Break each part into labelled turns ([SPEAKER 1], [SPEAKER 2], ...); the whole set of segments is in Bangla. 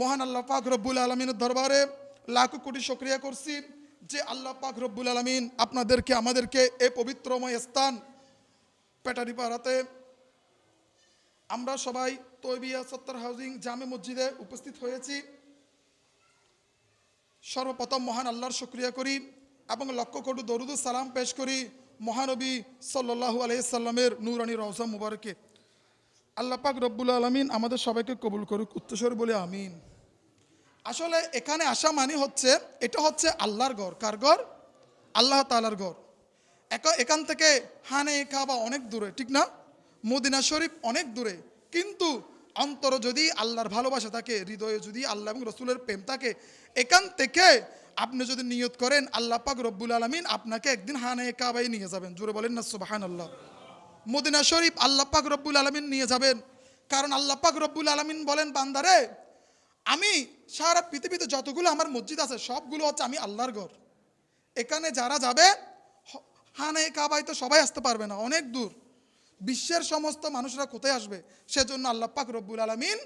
[SPEAKER 1] মহান আল্লাহ পাক রব্বুল আলমিনের দরবারে লাখ কোটি সক্রিয়া করছি যে আল্লাহ পাক রব্বুল আলমিন আপনাদেরকে, আমাদেরকে এ পবিত্রময় স্থান পেটারি পাড়াতে আমরা সবাই তৈবিয়া সত্তর হাউজিং জামে মসজিদে উপস্থিত হয়েছি। সর্বপ্রথম মহান আল্লাহর শুক্রিয়া করি এবং লক্ষ কোটি দরুদ সালাম পেশ করি মহানবী সাল্লাহু আলহিসাল্লামের নুরানি রওজা মুবারকে। আল্লাহ পাক রব্বুল আলমিন আমাদের সবাইকে কবুল করুক উত্তসর বলে আমিন। আসলে এখানে আসা মানে হচ্ছে, এটা হচ্ছে আল্লাহর ঘর। কার ঘর? আল্লাহ তালার ঘর। এখান থেকে হানে, কাবা অনেক দূরে, ঠিক না? মদিনা শরীফ অনেক দূরে। কিন্তু অন্তর যদি আল্লাহর ভালোবাসা থাকে, হৃদয়ে যদি আল্লাহ এবং রসুলের প্রেম থাকে, এখান থেকে আপনি যদি নিয়ত করেন, আল্লাহ পাক রব্বুল আলমিন আপনাকে একদিন হানে কাবাই নিয়ে যাবেন। জোরে বলেন না সুবাহান আল্লাহ মদিনা শরীফ আল্লাহ পাক রব্বুল আলমিন নিয়ে যাবেন। কারণ আল্লাহ পাক রব্বুল আলমিন বলেন, বান্দারে আমি সারা পৃথিবীতে যতগুলো আমার মসজিদ আছে, সবগুলো হচ্ছে আমি আল্লাহর ঘর। এখানে যারা যাবে হানে কাবাই তো সবাই আসতে পারবে না, অনেক দূর। বিশ্বের সমস্ত মানুষরা কোথায় আসবে? সেজন্য আল্লাহ পাক রব্বুল আলমিন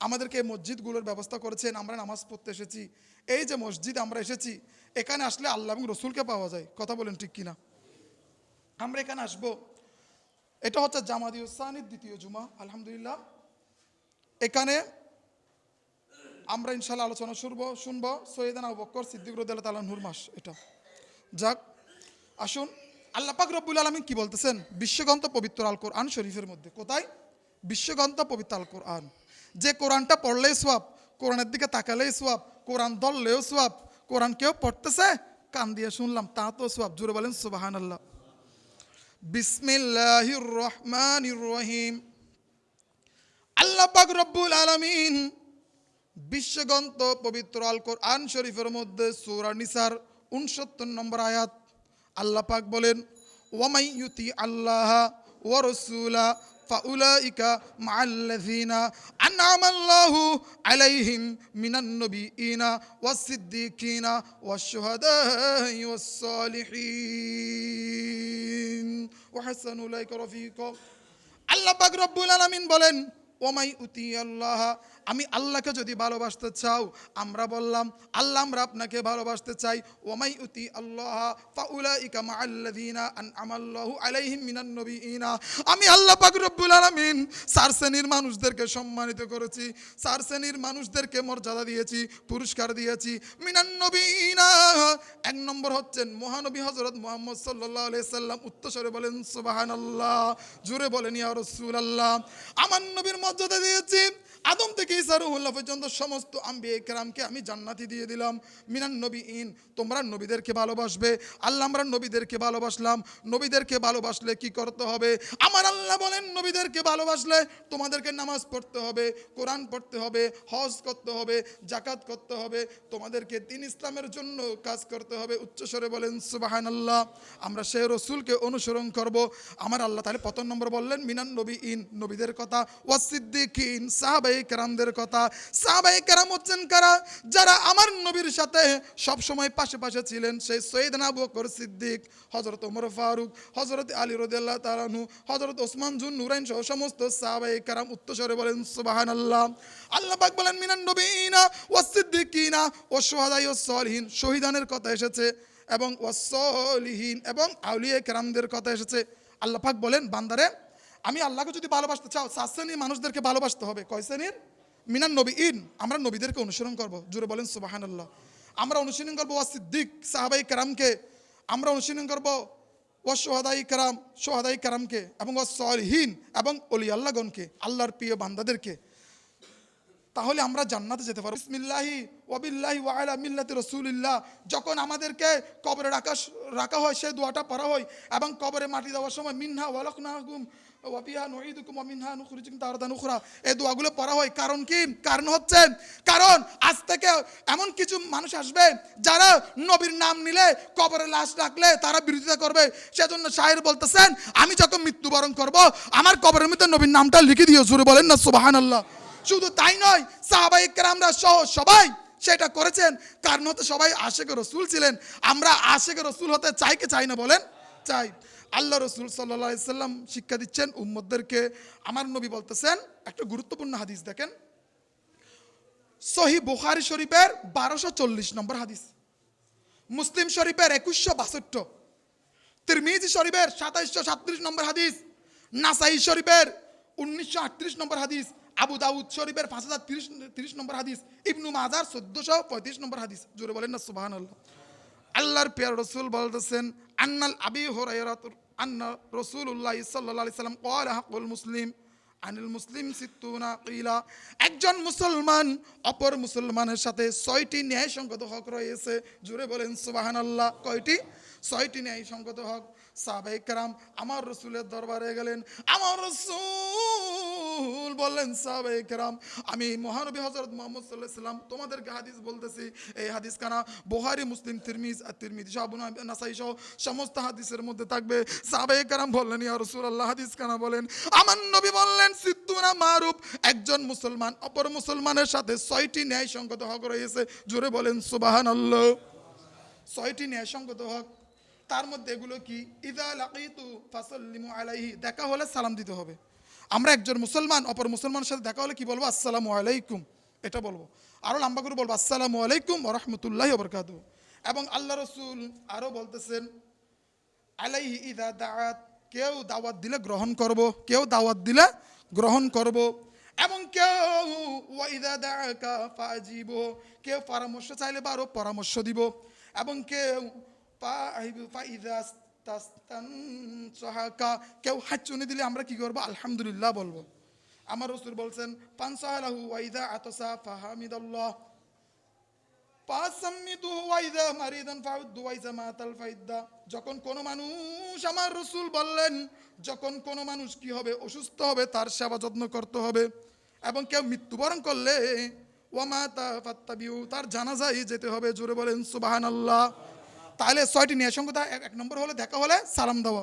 [SPEAKER 1] আমাদেরকে এই মসজিদগুলোর ব্যবস্থা করেছেন। আমরা নামাজ পড়তে এসেছি। এই যে মসজিদ আমরা এসেছি, এখানে আসলে আল্লাহ এবং রসুলকে পাওয়া যায়। কথা বলেন ঠিক কিনা? আমরা এখানে আসব। এটা হচ্ছে জামাদি উসানির দ্বিতীয় জুমা, আলহামদুলিল্লাহ। এখানে আমরা ইনশাল্লাহ আলোচনা শুনব শুনব। সৈয়দান আবু বক্কর সিদ্দিক রুদ্দাল তালাহুর মাস এটা। যাক, আসুন। আল্লাহ পাক রব্বুল আলমিন কি বলতেছেন? বিশ্বগ্রন্থ পবিত্র আল কোরআন শরীফের মধ্যে। কোথায়? বিশ্বগ্রন্থ পবিত্র আল কোরআন যে কোরআনটা পড়লেই সোয়াব কোরআনের দিকে তাকালেই সোয়াব কোরআন ধরলেও সোয়াব কোরআন কেউ পড়তেছে? কান দিয়ে শুনলাম, তা তো সোয়াব জুড়ে বলেন সুবাহান আল্লাহ বিসমিল্লাহির রহমানির রহিম। আল্লাহ পাক রব্বুল আলামিন বিশ্বগ্রন্থ পবিত্র আল কোরআন শরীফের মধ্যে সূরা নিসার উনসত্তর নম্বর আয়াত। আল্লাহ পাক বলেন, ওয়ামাই ইউতি আল্লাহ ওয়া রাসূলা ফাউলাইকা মাআল্লাযিনা আনআমা আল্লাহু আলাইহিম মিনান নবিয়িনা ওয়াস সিদ্দিকিনা ওয়াশ শুহাদাই ওয়াস সালিহিন। ওয়া হাসান উলাইকা রফিকা। আলামিন বলেন ওমাই উতি আল্লাহ আমি আল্লাহকে যদি ভালোবাসতে চাও, আমরা বললাম, আল্লাহ আমরা আপনাকে ভালোবাসতে চাই। ওমাই উতি আল্লাহ ফাউলাইকা মাআল্লাযিনা আনআমাল্লাহু আলাইহিম মিনান নবিয়িনা আমি আল্লাহ পাক রব্বুল আলামিন চার শ্রেণির মানুষদেরকে সম্মানিত করেছি, চার শ্রেণির মানুষদেরকে মর্যাদা দিয়েছি, পুরস্কার দিয়েছি। মিনান নবিয়িনা এক নম্বর হচ্ছেন মহানবী হযরত মুহাম্মদ আলাইহি সাল্লাম। উত্তরস্বরে বলেন, সুবহানাল্লাহ। জোরে বলেন, ইয়া রাসূলুল্লাহ। আমার নবীর মর্যাদা দিয়েছি আদম থেকে ঈসা রুহুল্লাহ পর্যন্ত সমস্ত আম্বিয়ে কেরামকে আমি জান্নাতি দিয়ে দিলাম। মিনান নবী ইন তোমরা নবীদেরকে ভালোবাসবে। আল্লাহ, আমরা নবীদেরকে ভালোবাসলাম। নবীদেরকে ভালোবাসলে কি করতে হবে? আমার আল্লাহ বলেন, নবীদেরকে ভালোবাসলে তোমাদেরকে নামাজ পড়তে হবে, কোরআন পড়তে হবে, হজ করতে হবে জাকাত করতে হবে। তোমাদেরকে দিন ইসলামের জন্য কাজ করতে হবে। উচ্চস্বরে বলেন সুবাহান আল্লাহ আমরা সে রসুলকে অনুসরণ করব। আমার আল্লাহ তাহলে প্রথম নম্বর বললেন, মিনান নবী ইন নবীদের কথা। ওয়াসিদ্দিকিন সাহাবাই কেরামদের কথা সাহাবাই কেরাম হচ্ছেন কারা? যারা আমার নবীর সাথে সব সময় পাশে পাশে ছিলেন, সেই সৈয়দ বকর সিদ্দিক হজরত ওমর ফারুক হজরত আলী রদিয়াল্লাহ তালানু হজরত ওসমান জুন নুরাইন সহ সমস্ত সাহাবাই কেরাম উত্তরস্বরে বলেন সুবাহান আল্লাহ আল্লাহ পাক বলেন, মিনান নবীনা ওয়াসিদ্দিকিনা ও সোহাদাই ও সলহীন। শহীদানের কথা এসেছে এবং ওয়াসলিহীন এবং আউলিয়া কেরামদের কথা এসেছে। আল্লাহ পাক বলেন, বান্দারে আমি আল্লাহকে যদি ভালোবাসতে চাও, সাত শ্রেণির মানুষদেরকে ভালোবাসতে হবে। কয় শ্রেণির? মিনান নবী ইন আমরা নবীদেরকে অনুসরণ করব। জুড়ে বলেন সুবাহান আল্লাহ আমরা অনুসরণ করব ওয়া সিদ্দিক সাহাবাই কারামকে। আমরা অনুসরণ করব ও সোহাদাই কারাম সোহাদাই কারামকে এবং ও সলহীন এবং অলি আল্লাহগণকে আল্লাহর প্রিয় বান্দাদেরকে। তাহলে আমরা জান্নাতে যেতে পারব। বিসমিল্লাহি ওয়াবিল্লাহি ওয়ালা মিল্লাতি রসুলিল্লাহ। যখন আমাদেরকে কবরে রাখা রাখা হয় সেই দোয়াটা পড়া হয় এবং কবরে মাটি দেওয়ার সময় মিনহা ওয়ালাকুম দোয়াগুলো পড়া হয় কারণ কি? কারণ হচ্ছে, কারণ আজ থেকে এমন কিছু মানুষ আসবে যারা নবীর নাম নিলে কবরে লাশ রাখলে তারা বিরোধিতা করবে। সেজন্য শায়ের বলতেছেন, আমি যখন মৃত্যুবরণ করব, আমার কবরের মধ্যে নবীর নামটা লিখে দিও জুড়ে বলেন না, সুবহানাল্লাহ। শুধু তাই নয় সাহাবাই কেরামরা সহ সবাই সেটা করেছেন। কারণ হতে সবাই আশেখ রসুল ছিলেন। আমরা আশেখ রসুল হতে চাই কি চাই না বলেন? চাই। আল্লাহ রসুল সাল্লাহ সাল্লাম শিক্ষা দিচ্ছেন উম্মদদেরকে আমার নবী বলতেছেন, একটা গুরুত্বপূর্ণ হাদিস দেখেন। সহি বুখারি শরীফের বারোশো চল্লিশ নম্বর হাদিস। মুসলিম শরীফের একুশশো বাষট্টি। তিরমিজি শরীফের সাতাইশশো সাতত্রিশ নম্বর হাদিস। নাসাই শরীফের উনিশশো আটত্রিশ নম্বর হাদিস। আবু দাউদ শরীফের পাঁচ হাজার তিরিশ তিরিশ নম্বর হাদিস। ইবনু মাজার চোদ্দশো পঁয়ত্রিশ নম্বর হাদিস। জোরে বলেন না আল্লাহ আল্লাহর পিয়ার রসুল বলতেছেন, আন্নাল আবি হরাইরাত আন্না রসুল্লাহ সাল্লাহ সাল্লাম কল হাকুল মুসলিম আনিল মুসলিম সিত্তুনা কিলা একজন মুসলমান অপর মুসলমানের সাথে ছয়টি ন্যায়সঙ্গত হক রয়েছে। জুড়ে বলেন সুবাহান আল্লাহ কয়টি? ছয়টি ন্যায়সঙ্গত হক। সাহাবাই কারাম আমার রসুলের দরবারে গেলেন, আমার রসুল বললেন সাহাবাই কারাম, আমি মহানবী হজরত মোহাম্মদ সাল্লাহ সাল্লাম তোমাদেরকে হাদিস বলতেছি। এই হাদিস কানা বোহারি মুসলিম, তিরমিজ আর তিরমিজ সাবুন নাসাই সহ সমস্ত হাদিসের মধ্যে থাকবে। সাহাবাই কারাম বললেন, ইয়া রসুল আল্লাহ হাদিস কানা বলেন, আমার নবী বললেন সিদ্ধুনা মারুফ, একজন মুসলমান, অপর মুসলমানের সাথে ছয়টি ন্যায়সঙ্গত হক রয়েছে। জোরে বলেন সুবাহান আল্লাহ ছয়টি ন্যায়সঙ্গত হক, তার মধ্যে এগুলো কি? ইদা লাকিতু, ফাসাল্লিমু আলাইহি দেখা হলে সালাম দিতে হবে। আমরা একজন মুসলমান, অপর মুসলমানের সাথে দেখা হলে কি বলব? আসসালামু আলাইকুম। এটা বলব। আরও লম্বা করে বলব, আসসালামু আলাইকুম রাহমাতুল্লাহি ওয়া এবং আল্লাহ রসুল আরও বলতেছেন, আলাইহি ইদা দাওয়াত কেউ দাওয়াত দিলে গ্রহণ করব, কেউ দাওয়াত দিলে গ্রহণ করব। এবং কেউ ওয়াইদা দাকা ফাজিব, কেউ পরামর্শ চাইলে বা আরও পরামর্শ দিব। এবং কেউ ফাইদা তাস্তান কেউ হাচ্চুনি দিলে আমরা কি করব? আলহামদুলিল্লাহ বলব। আমার রসুল বলছেন পানসালাহু ওয়াইদা আতসা ফাহামিদাল্লাহ। যখন কোনো মানুষ আমার রসুল বললেন, যখন কোনো মানুষ কি হবে? অসুস্থ হবে, তার সেবা যত্ন করতে হবে। এবং কেউ মৃত্যুবরণ করলে ওয়ামাতা ফাত্তাবিউ তার জানাজাই যেতে হবে। জোরে বলেন সুবাহান আল্লাহ তাহলে ছয়টি ন্যায়সঙ্গতা এক এক নম্বর হলে দেখা হলে সালাম দেওয়া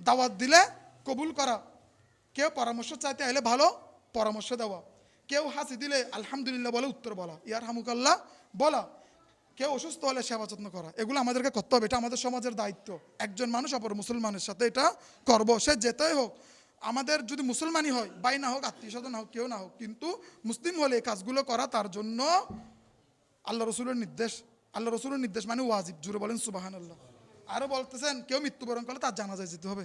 [SPEAKER 1] দাওয়াত দিলে কবুল করা। কেউ পরামর্শ চাইতে আইলে ভালো পরামর্শ দেওয়া কেউ হাসি দিলে আলহামদুলিল্লাহ বলে উত্তর বলা। ইয়ার হামুকাল্লাহ বলা। কেউ অসুস্থ হলে সেবা যত্ন করা। এগুলো আমাদেরকে করতে হবে। এটা আমাদের সমাজের দায়িত্ব। একজন মানুষ অপর মুসলমানের সাথে এটা করব। সে যেতেই হোক। আমাদের যদি মুসলমানই হয়, বাই না হোক, আত্মীয় স্বজন হোক, কেউ না হোক, কিন্তু মুসলিম হলে এই কাজগুলো করা তার জন্য আল্লাহ রসুলের নির্দেশ। আল্লাহ রসুলের নির্দেশ মানে ওয়াজিব। জুড়ে বলেন সুবাহান আল্লাহ আরও বলতেছেন, কেউ মৃত্যুবরণ করলে তার জানাজায় যেতে হবে।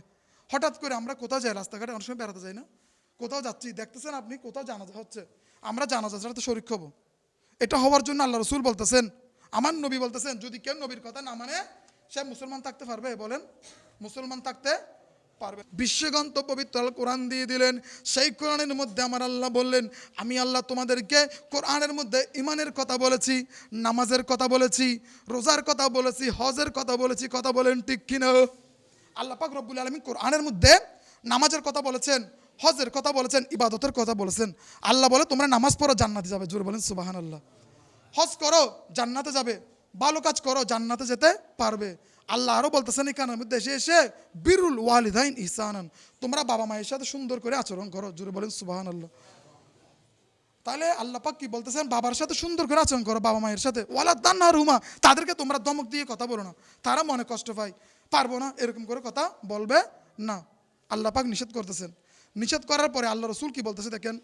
[SPEAKER 1] হঠাৎ করে আমরা কোথাও যাই, রাস্তাঘাটে অনেক সময় বেড়াতে যাই না? কোথাও যাচ্ছি, দেখতেছেন আপনি কোথাও জানাজা হচ্ছে? আমরা জানাজা ছাড়া তো শরিক হব। এটা হওয়ার জন্য আল্লাহ রসুল বলতেছেন, আমার নবী বলতেছেন, যদি কেউ নবীর কথা না মানে সে মুসলমান থাকতে পারবে, বলেন। মুসলমান থাকতে পারবে। বিশ্বগ্রন্থ পবিত্র আল কোরআন দিয়ে দিলেন। সেই কোরআনের মধ্যে আমার আল্লাহ বললেন, আমি আল্লাহ তোমাদেরকে কোরআনের মধ্যে ইমানের কথা বলেছি, নামাজের কথা বলেছি, রোজার কথা বলেছি, হজের কথা বলেছি। কথা বলেন ঠিক কিনা? আল্লাহ পাক রব্বুল আলমী কোরআনের মধ্যে নামাজের কথা বলেছেন, হজের কথা বলেছেন, ইবাদতের কথা বলেছেন। আল্লাহ বলে, তোমরা নামাজ পড়ো, জান্নাতে যাবে। জোর বলেন সুবাহান আল্লাহ হজ করো, জান্নাতে যাবে। ভালো কাজ করো, জান্নাতে যেতে পারবে। আল্লাহ আরও বলতেছেন এখানের মধ্যে এসে এসে বিরুল ওয়ালিদাইন ইহসানান। তোমরা বাবা মায়ের সাথে সুন্দর করে আচরণ করো। জোরে বলেন সুবাহান আল্লাহ তাহলে আল্লাহ পাক কি বলতেছেন? বাবার সাথে সুন্দর করে আচরণ করো বাবা মায়ের সাথে। ওয়ালা দান না রুমা তাদেরকে তোমরা দমক দিয়ে কথা বলো না। তারা মনে কষ্ট পায়। পারব না, এরকম করে কথা বলবে না। আল্লাহ পাক নিষেধ করতেছেন। নিষেধ করার পরে আল্লাহ রসুল কি বলতেছে দেখেন?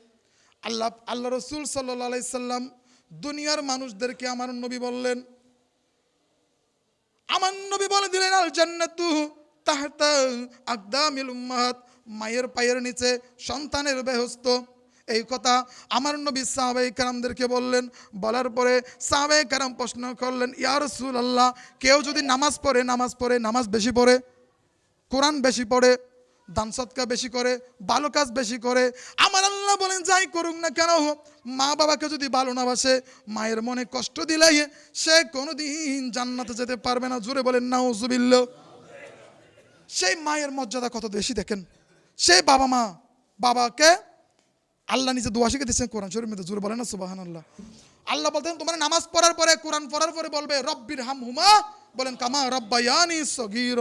[SPEAKER 1] আল্লাহ আল্লাহ রসুল সাল্লাহ সাল্লাম দুনিয়ার মানুষদেরকে আমার নবী বললেন আমার নবী বলে দিলেন আল জান্নাতু তাহতা আকদামিল মায়ের পায়ের নিচে সন্তানের বেহস্ত। এই কথা আমার নবী সাহাবাই কারামদেরকে বললেন। বলার পরে সাহাবাই কারাম প্রশ্ন করলেন, ইয়া রসুল আল্লাহ কেউ যদি নামাজ পড়ে নামাজ পড়ে, নামাজ বেশি পড়ে? কোরআন বেশি পড়ে, দান সৎকা বেশি করে, ভালো কাজ বেশি করে? আমার আল্লাহ বলেন, যাই করুক না কেন, মা বাবাকে যদি ভালো না বাসে, মায়ের মনে কষ্ট দিলে সে কোনোদিন জান্নাতে যেতে পারবে না। জোরে বলেন না ওজুবিল্ল সেই মায়ের মর্যাদা কত বেশি দেখেন। সেই বাবা মা, বাবাকে আল্লাহ নিজে দোয়া শিখে দিচ্ছেন কোরআন শরীর মধ্যে। জোরে বলেন না সুবাহান আল্লাহ আল্লাহ বলতেন, তোমরা নামাজ পড়ার পরে, কোরআন পড়ার পরে বলবে, রব্বির হাম হুমা বলেন, কামা রব্বায়ানি সগির।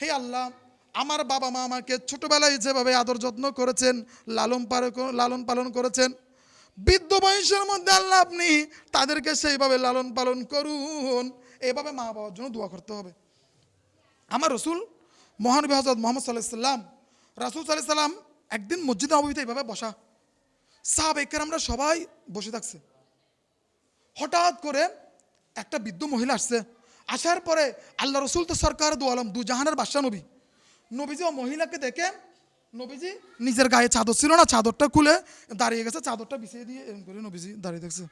[SPEAKER 1] হে আল্লাহ আমার বাবা মা আমাকে ছোটবেলায় যেভাবে আদর যত্ন করেছেন, লালন লালন পালন করেছেন, বৃদ্ধ বয়সের মধ্যে আল্লাহ আপনি তাদেরকে সেইভাবে লালন পালন করুন। এভাবে মা বাবার জন্য দোয়া করতে হবে। আমার রসুল মহানবী হজরত মোহাম্মদ সাল্লাহ সাল্লাম, রাসুল সাল্লাহ সাল্লাম একদিন মসজিদ নবীতে এইভাবে বসা। সাহাব একের আমরা সবাই বসে থাকছে। হঠাৎ করে একটা বৃদ্ধ মহিলা আসছে। আসার পরে আল্লাহ রসুল তো সরকার দু আলম, দু জাহানের বাদশা নবী। নবীজি ও মহিলাকে দেখে নবীজি নিজের গায়ে চাদর ছিল না, চাদরটা খুলে দাঁড়িয়ে গেছে, চাদরটা বিছিয়ে দিয়ে এরকম করে নবীজি দাঁড়িয়ে দেখছে।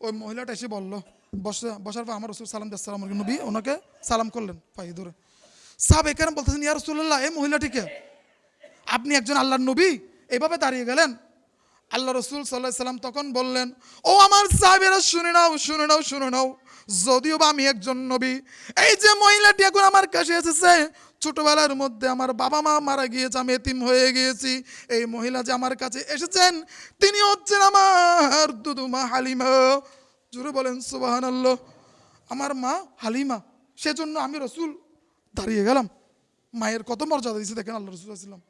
[SPEAKER 1] ওই মহিলাটা এসে বলল, বসে বসার পর আমার রসুল সালাম দাসালাম নবী, ওনাকে সালাম করলেন পাই ধরে। সাব এখানে বলতেছেন ইয়ার রসুল্লাহ এই মহিলাটিকে আপনি একজন আল্লাহর নবী, এভাবে দাঁড়িয়ে গেলেন? আল্লাহ রসুল সাল্লাহ সাল্লাম তখন বললেন, ও আমার সাহেবেরা, শুনে নাও শুনে নাও শুনে নাও। যদিও বা আমি একজন নবী, এই যে মহিলাটি এখন আমার কাছে এসেছে, ছোটবেলার মধ্যে আমার বাবা মা মারা গিয়েছে, আমি এতিম হয়ে গিয়েছি, এই মহিলা যে আমার কাছে এসেছেন, তিনি হচ্ছেন আমার দুদুমা হালিমা। জুড়ে বলেন সুবাহান আমার মা হালিমা, সেজন্য আমি রসুল দাঁড়িয়ে গেলাম। মায়ের কত মর্যাদা দিয়েছে দেখেন আল্লাহ রসুল আসলাম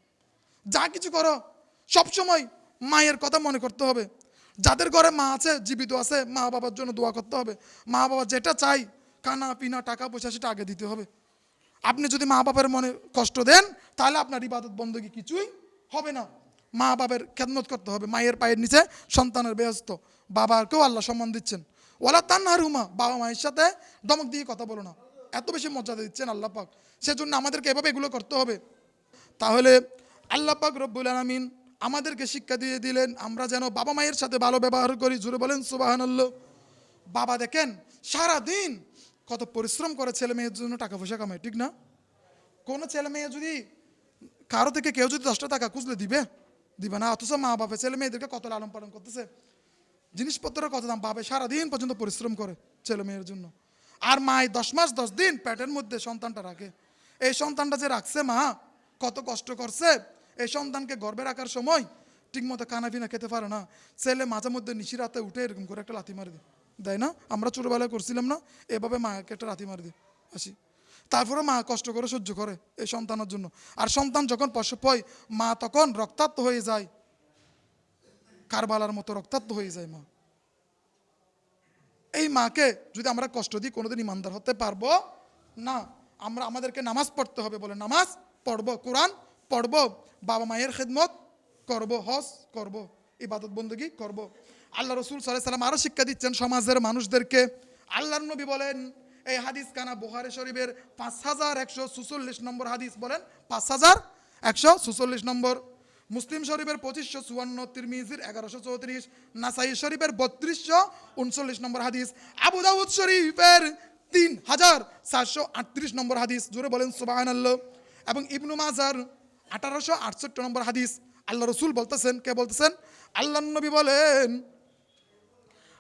[SPEAKER 1] যা কিছু করো, সবসময় মায়ের কথা মনে করতে হবে। যাদের ঘরে মা আছে, জীবিত আছে মা বাবার জন্য দোয়া করতে হবে। মা বাবা যেটা চাই কানা পিনা টাকা পয়সা সেটা আগে দিতে হবে। আপনি যদি মা বাবার মনে কষ্ট দেন, তাহলে আপনার ইবাদত বন্দী কিছুই হবে না। মা বাবার খেদমত করতে হবে। মায়ের পায়ের নিচে সন্তানের ব্যস্ত। বাবাকেও আল্লাহ সম্মান দিচ্ছেন। ওলা তান্নার হুমা বাবা মায়ের সাথে দমক দিয়ে কথা বলো না। এত বেশি মর্যাদা দিচ্ছেন আল্লাহ পাক। সেজন্য আমাদেরকে এভাবে এগুলো করতে হবে। তাহলে আল্লাহ পাক রব্বুল আলমিন আমাদেরকে শিক্ষা দিয়ে দিলেন, আমরা যেন বাবা মায়ের সাথে ভালো ব্যবহার করি। জুড়ে বলেন সুবাহান বাবা দেখেন সারা দিন কত পরিশ্রম করে ছেলে মেয়ের জন্য টাকা পয়সা কামায়, ঠিক না? কোনো ছেলে মেয়ে যদি, কারও থেকে কেউ যদি দশটা টাকা খুঁজলে দিবে? দিবে না, অথচ মা বাবা ছেলে মেয়েদেরকে কত লালন পালন করতেছে। জিনিসপত্রের কত দাম পাবে সারাদিন পর্যন্ত পরিশ্রম করে ছেলে মেয়ের জন্য। আর মায় দশ মাস, দশ দিন পেটের মধ্যে সন্তানটা রাখে। এই সন্তানটা যে রাখছে মা, কত কষ্ট করছে। এই সন্তানকে গর্বে রাখার সময় ঠিকমতো কানা পিনা খেতে পারে না। ছেলে মাঝে মধ্যে নিশি রাতে উঠে এরকম করে একটা লাথি মারি দেয় না? আমরা ছোটোবেলায় করছিলাম না, এভাবে মাকে একটা লাথি মারি আসি। তারপরে মা কষ্ট করে সহ্য করে এই সন্তানের জন্য। আর সন্তান যখন প্রসব হয়, মা তখন রক্তাক্ত হয়ে যায়। কারবালার মতো রক্তাক্ত হয়ে যায় মা। এই মাকে যদি আমরা কষ্ট দিই, কোনোদিন ইমানদার হতে পারব না। আমরা আমাদেরকে নামাজ পড়তে হবে বলে নামাজ পড়ব, কোরআন পড়ব বাবা মায়ের খেদমত করব, হজ করব, ইবাদত বন্দগি করব। আল্লাহ রসুল সাল্লাহ সাল্লাম আরও শিক্ষা দিচ্ছেন সমাজের মানুষদেরকে। আল্লাহর নবী বলেন, এই হাদিস কানা বোহারে শরীফের পাঁচ হাজার একশো সুচল্লিশ নম্বর হাদিস বলেন, পাঁচ হাজার একশো সুচল্লিশ নম্বর। মুসলিম শরীফের পঁচিশশো চুয়ান্ন, তিরমিজির এগারোশো চৌত্রিশ, নাসাই শরীফের বত্রিশশো উনচল্লিশ নম্বর হাদিস, আবু দাউদ শরীফের তিন হাজার চারশো আটত্রিশ নম্বর হাদিস। জোরে বলেন আল্লাহ এবং ইবনু মাজার আঠারোশো আটষট্টি নম্বর হাদিস আল্লাহ রসুল বলতেছেন কে বলতেছেন আল্লাহ নবী বলেন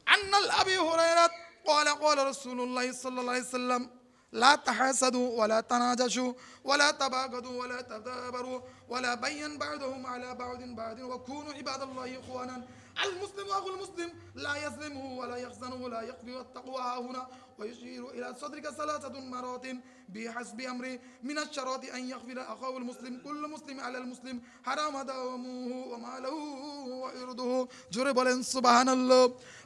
[SPEAKER 1] أن الأبي هريرة قال قال رسول الله صلى الله عليه وسلم لا تحاسدوا ولا تناجشوا ولا تباغضوا ولا تدابروا ولا بين بعضهم على بعض بعض وكونوا عباد الله إخوانا المسلم أخو المسلم لا يظلمه ولا يخزنه ولا يقضي والتقوى ها هنا ويشير إلى صدرك ثلاثة مرات بحسب أمري من الشرات أن يغفر أخاه المسلم كل مسلم على المسلم حرام دمه وماله وإرضه জোরে বলেন সুবাহান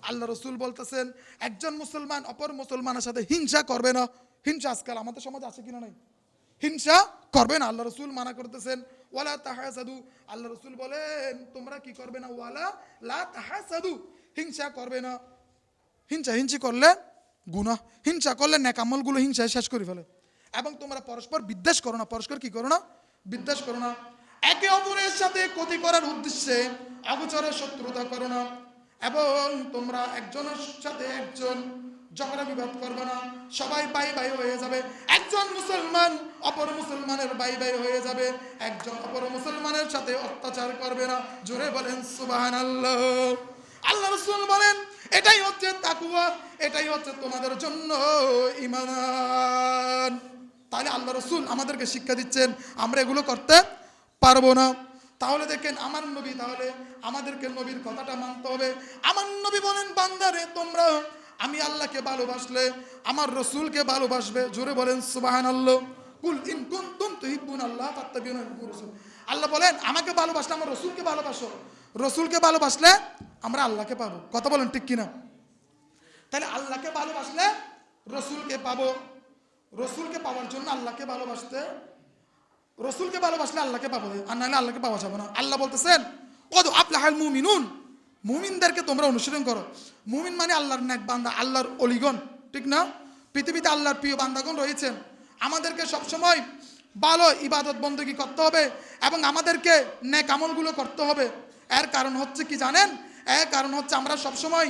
[SPEAKER 1] আল্লাহ রসুল বলতেছেন একজন মুসলমান অপর মুসলমানের সাথে হিংসা করবে না হিংসা আজকাল আমাদের সমাজে আছে কিনা নাই হিংসা করবে না আল্লাহ রসুল মানা করতেছেন ওয়ালা তাহাসাদু। আল্লাহ রসুল বলেন, তোমরা কি করবে না? ওয়ালা লা তাহাসাদু। হিংসা করবে না। হিংসা, হিংসি করলে গুনাহ, হিংসা করলে ন্যাকামলগুলো হিংসায় শেষ করে ফেলে। এবং তোমরা পরস্পর বিদ্বেষ করো না। পরস্পর কি করো না? বিদ্বেষ করো না। একে অপরের সাথে ক্ষতি করার উদ্দেশ্যে অগোচরে শত্রুতা করো না। এবং তোমরা একজনের সাথে একজন ঝগড়া বিবাদ করবে না। সবাই বাই বাই হয়ে যাবে। একজন মুসলমান অপর মুসলমানের বাই বাই হয়ে যাবে। একজন অপর মুসলমানের সাথে অত্যাচার করবে না। জোরে বলেন সুবাহান আল্লাহ আল্লাহ রসুল বলেন, এটাই হচ্ছে তাকুয়া এটাই হচ্ছে তোমাদের জন্য ইমান তাহলে আল্লাহ রসুল আমাদেরকে শিক্ষা দিচ্ছেন, আমরা এগুলো করতে পারব না। তাহলে দেখেন, আমার নবী তাহলে আমাদেরকে নবীর কথাটা মানতে হবে। আমার নবী বলেন, বান্দারে, তোমরা আমি আল্লাহকে ভালোবাসলে, আমার রসুলকে ভালোবাসবে। জোরে বলেন সুবাহান আল্লাহ কুল ইন কুনতুম তুহিব্বুন আল্লাহ ফাত্তাবিউন রাসূল। আল্লাহ বলেন, আমাকে ভালোবাসলে আমার রসুলকে ভালোবাসো। রসুলকে ভালোবাসলে আমরা আল্লাহকে পাবো। কথা বলেন ঠিক কিনা? তাহলে আল্লাহকে ভালোবাসলে রসুলকে পাবো। রসুলকে পাওয়ার জন্য আল্লাহকে ভালোবাসতে, রসুলকে ভালোবাসলে আল্লাহকে পাবো। আর নাহলে আল্লাহকে পাওয়া যাবে না। আল্লাহ বলতেছেন কত আপলাহাল মুমিনুন। মুমিনদেরকে তোমরা অনুসরণ করো। মুমিন মানে আল্লাহর নেক বান্দা, আল্লাহর অলিগণ। ঠিক না? পৃথিবীতে আল্লাহর প্রিয় বান্দাগণ রয়েছেন। আমাদেরকে সবসময় ভালো ইবাদত বন্দী করতে হবে এবং আমাদেরকে নেক আমলগুলো করতে হবে। এর কারণ হচ্ছে কি জানেন? এর কারণ হচ্ছে আমরা সবসময়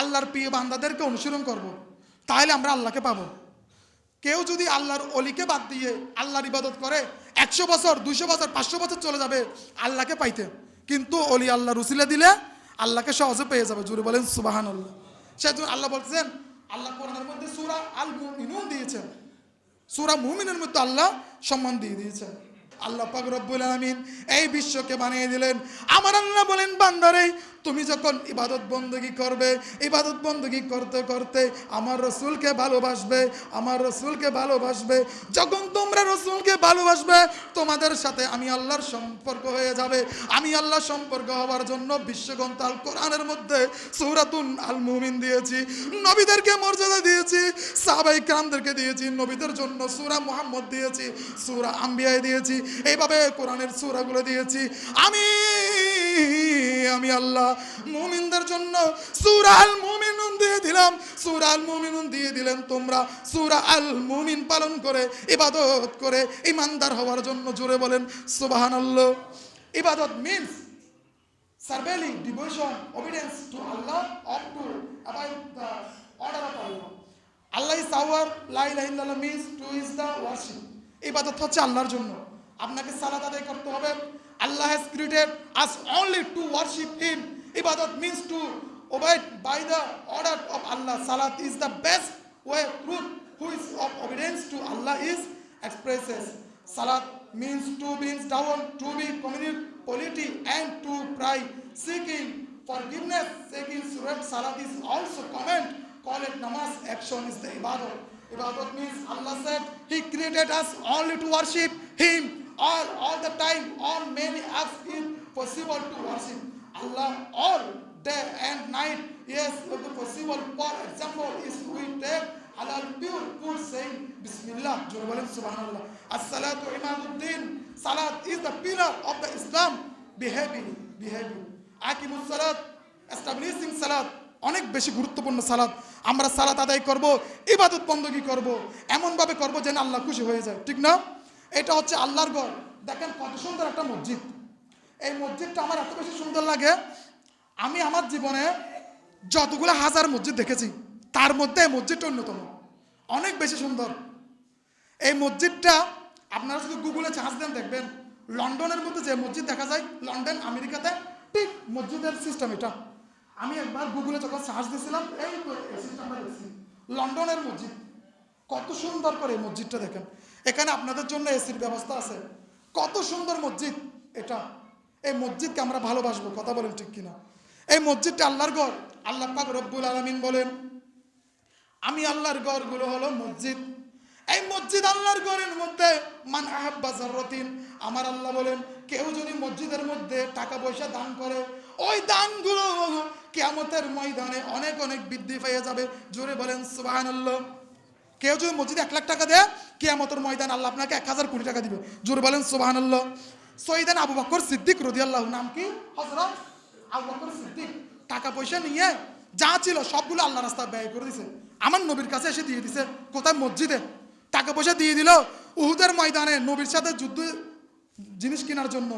[SPEAKER 1] আল্লাহর প্রিয় বান্দাদেরকে অনুসরণ করব। তাহলে আমরা আল্লাহকে পাবো। কেউ যদি আল্লাহর অলিকে বাদ দিয়ে আল্লাহর ইবাদত করে, একশো বছর, দুইশো বছর, পাঁচশো বছর চলে যাবে আল্লাহকে পাইতে। কিন্তু অলি আল্লাহ রুসিলে দিলে আল্লাহকে সহজে পেয়ে যাবে। জুড়ে বলেন সুবাহান আল্লাহ সেজন্য আল্লাহ বলছেন, আল্লাহ কোরআনের মধ্যে সুরা আল মুমিনুন দিয়েছেন। সুরা মুমিনের মধ্যে আল্লাহ সম্মান দিয়ে দিয়েছেন। আল্লাহ পাক রব্বুল আলামিন এই বিশ্বকে বানিয়ে দিলেন। আমার আল্লাহ বলেন, বান্দারে, তুমি যখন ইবাদত বন্দগি করবে, ইবাদত বন্দগি করতে করতে আমার রসুলকে ভালোবাসবে, আমার রসুলকে ভালোবাসবে, যখন তোমরা রসুলকে ভালোবাসবে, তোমাদের সাথে আমি আল্লাহর সম্পর্ক হয়ে যাবে। আমি আল্লাহ সম্পর্ক হওয়ার জন্য বিশ্বগ্রন্থ আল কোরআনের মধ্যে সৌরাতুন আল মুমিন দিয়েছি, নবীদেরকে মর্যাদা দিয়েছি সাহাবাই কামদেরকে দিয়েছি, নবীদের জন্য সুরা মুহাম্মদ দিয়েছি, সুরা আম্বিয়ায় দিয়েছি এইভাবে কোরআনের সুরাগুলো দিয়েছি। আমি আমি আল্লাহ মুমিনদের জন্য সুরা আল মুমিনুন দিয়ে দিলাম। সুরা আল মুমিনুন দিয়ে দিলেন তোমরা। সুরা আল মুমিন পালন করে ইবাদত করে ইমানদার হওয়ার জন্য জোরে বলেন সুবহানাল্লাহ। ইবাদত means surveilling devotion, obedience to Allah abide the order of Allah. Allah is our, la ilaha illallah means to is the ইবাদত হচ্ছে আল্লাহর জন্য। আপনাকে সালাদ আদায় করতে হবে। Allah has created us only to worship him ইবাদত means to abide by the order of Allah salad is the best way truth who of obedience to Allah is expresses salad means to bends down to be community polity and to pray seeking forgiveness seeking সুরেট is also commonly call it নামাজ অ্যাকশন ইজ দ্য ইবাদত ইবাদত means Allah said he created us only to worship him all all the time all many acts is possible to worship allah all day and night yes is possible for example is we take halal pure food saying bismillah সুবহানাল্লাহ as-salatu imaduddin salat is the pillar of the islam behavior behavior আকিমুস সালাত এস্টাবলিশিং সালাত অনেক বেশি গুরুত্বপূর্ণ সালাত আমরা সালাত আদায় করব ইবাদত বন্দগি করব এমনভাবে করব যেন আল্লাহ খুশি হয়ে যায় ঠিক না এটা হচ্ছে আল্লাহর ঘর। দেখেন কত সুন্দর একটা মসজিদ। এই মসজিদটা আমার এত বেশি সুন্দর লাগে। আমি আমার জীবনে যতগুলো হাজার মসজিদ দেখেছি, তার মধ্যে এই মসজিদটা অন্যতম। অনেক বেশি সুন্দর। এই মসজিদটা আপনারা শুধু গুগলে চার্জ দেন, দেখবেন লন্ডনের মধ্যে যে মসজিদ দেখা যায়, লন্ডন, আমেরিকাতে ঠিক মসজিদের সিস্টেম এটা। আমি একবার গুগলে যখন সার্চ দিয়েছিলাম, এই সিস্টেমটা দেখছি। লন্ডনের মসজিদ। কত সুন্দর করে এই মসজিদটা দেখেন। এখানে আপনাদের জন্য এসির ব্যবস্থা আছে। কত সুন্দর মসজিদ এটা। এই মসজিদকে আমরা ভালোবাসবো, কথা বলেন ঠিক কিনা। এই মসজিদটা আল্লাহর ঘর। আল্লাহ পাক রব্বুল আলমিন বলেন, আমি আল্লাহর ঘরগুলো হলো মসজিদ। এই মসজিদ আল্লাহর ঘরের মধ্যে, মান আহাব্বা জাররাতিন আমার আল্লাহ বলেন, কেউ যদি মসজিদের মধ্যে টাকা পয়সা দান করে, ওই দানগুলো কিয়ামতের ময়দানে অনেক অনেক বৃদ্ধি পেয়ে যাবে। জোরে বলেন, সুবহানাল্লাহ। কেউ যদি মসজিদে এক লাখ টাকা দেয়, কিয়ামতের ময়দান আল্লাহ আপনাকে এক হাজার কোটি টাকা দিবে। জোর বলেন, সুবহানাল্লাহ। সৈদান আবু বকর সিদ্দিক রদিয়াল্লাহ নাম কি? হজরত আবু বকর সিদ্দিক। টাকা পয়সা নিয়ে যা ছিল সবগুলো আল্লাহ রাস্তা ব্যয় করে দিছে। আমার নবীর কাছে এসে দিয়ে দিছে, কোথায়? মসজিদে। টাকা পয়সা দিয়ে দিল উহুদের ময়দানে নবীর সাথে যুদ্ধ জিনিস কেনার জন্য।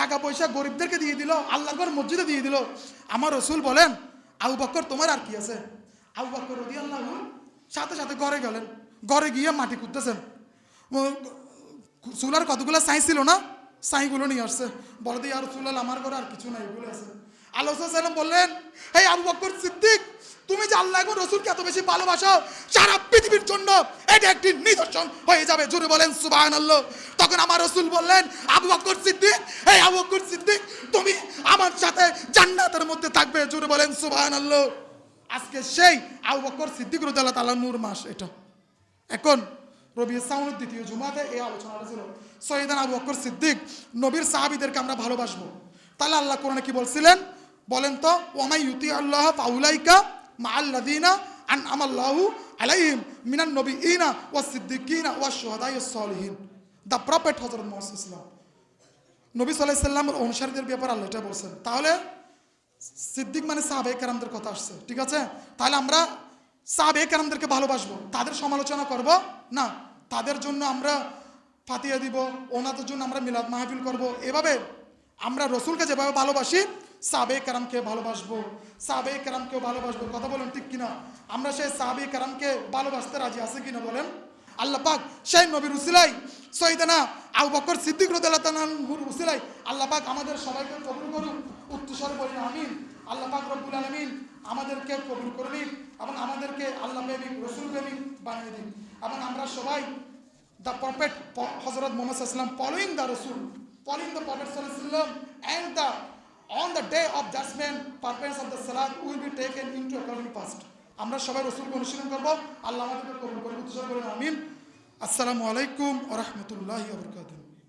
[SPEAKER 1] টাকা পয়সা গরিবদেরকে দিয়ে দিল, আল্লাহর মসজিদে দিয়ে দিল। আমার রসুল বলেন, আবু বক্কর তোমার আর কি আছে? আবু বক্কর রদি আল্লাহ সাথে সাথে ঘরে গেলেন। ঘরে গিয়ে মাটি খুঁজতেছেন চুলার কতগুলো সাই ছিল না? সাইগুলো নিয়ে আসছে। বলে দিয়ে, আর চুলাল আমার ঘরে আর কিছু নাই। এগুলো আছে। আল্লাহ সাল্লাম বললেন এই আবু বক্কর সিদ্দিক, তুমি যে আল্লাহ এবং রসুলকে এত বেশি ভালোবাসো, সারা পৃথিবীর জন্য এটা একটি নিদর্শন হয়ে যাবে। জোরে বলেন সুবাহান আল্লাহ তখন আমার রসুল বললেন, আবু বক্কর সিদ্দিক এই আবু বক্কর সিদ্দিক, তুমি আমার সাথে জান্নাতের মধ্যে থাকবে। জোরে বলেন সুবাহান আল্লাহ আজকে সেই আবু বক্কর সিদ্দিক রুদাল্লাহ তালা নূর মাস এটা। এখন রবি সাউনের দ্বিতীয় জুমাতে এই আলোচনাটা ছিল। সৈয়দান আবু বকর সিদ্দিক নবীর সাহাবিদেরকে আমরা ভালোবাসবো। তাহলে আল্লাহ কোরআনে কি বলছিলেন? বলেন তো ওমাই ইউতি আল্লাহ পাউলাইকা মা আল্লাদিনা আন আমাল্লাহু আলাইহিম মিনান নবী ইনা ওয়া সিদ্দিকিনা ওয়া শুহাদাই সলিহিন। দ্য প্রফেট হজরত মোহাম্মদ ইসলাম নবী সাল্লাহ সাল্লামের অনুসারীদের ব্যাপারে আল্লাহ এটা বলছেন। তাহলে সিদ্দিক মানে সাহাবে কারামদের কথা আসছে, ঠিক আছে? তাহলে আমরা সাহাবে কারামদেরকে ভালোবাসবো। তাদের সমালোচনা করব, না, তাদের জন্য আমরা ফাতিয়া দিব, ওনাদের জন্য আমরা মিলাদ মাহফিল করব। এভাবে আমরা রসুলকে যেভাবে ভালোবাসি সাবে কারামকে ভালোবাসবো। সাবে কারামকেও ভালোবাসবো। কথা বলেন ঠিক কিনা? আমরা সেই সাবে কারামকে ভালোবাসতে রাজি আছে কিনা বলেন? আল্লাহ পাক সেই নবীর উসিলাই সৈদানা আবু বকর সিদ্দিক রদুল্লাহুর উসিলাই আল্লাহ পাক আমাদের সবাইকে কবুল করুন উত্তর বলেন, আমিন। আল্লাহ পাক রব্বুল আলমিন আমাদেরকে কবুল করে নিন এবং আমাদেরকে আল্লাহ প্রেমিক, রসুল প্রেমিক বানিয়ে দিন। এবং আমরা সবাই the prophet Hazrat Muhammad Islam polling the Rasul following the prophet সালাম and the on the day of judgement performance of the salad will be taken into according first আমরা সবাই রসুলকে অনুশীলন করব। আল্লাহ আমাদেরকে কবুল করে উত্তর করেন আমিন। আসসালামু আলাইকুম রহমতুল্লাহ বরকাতু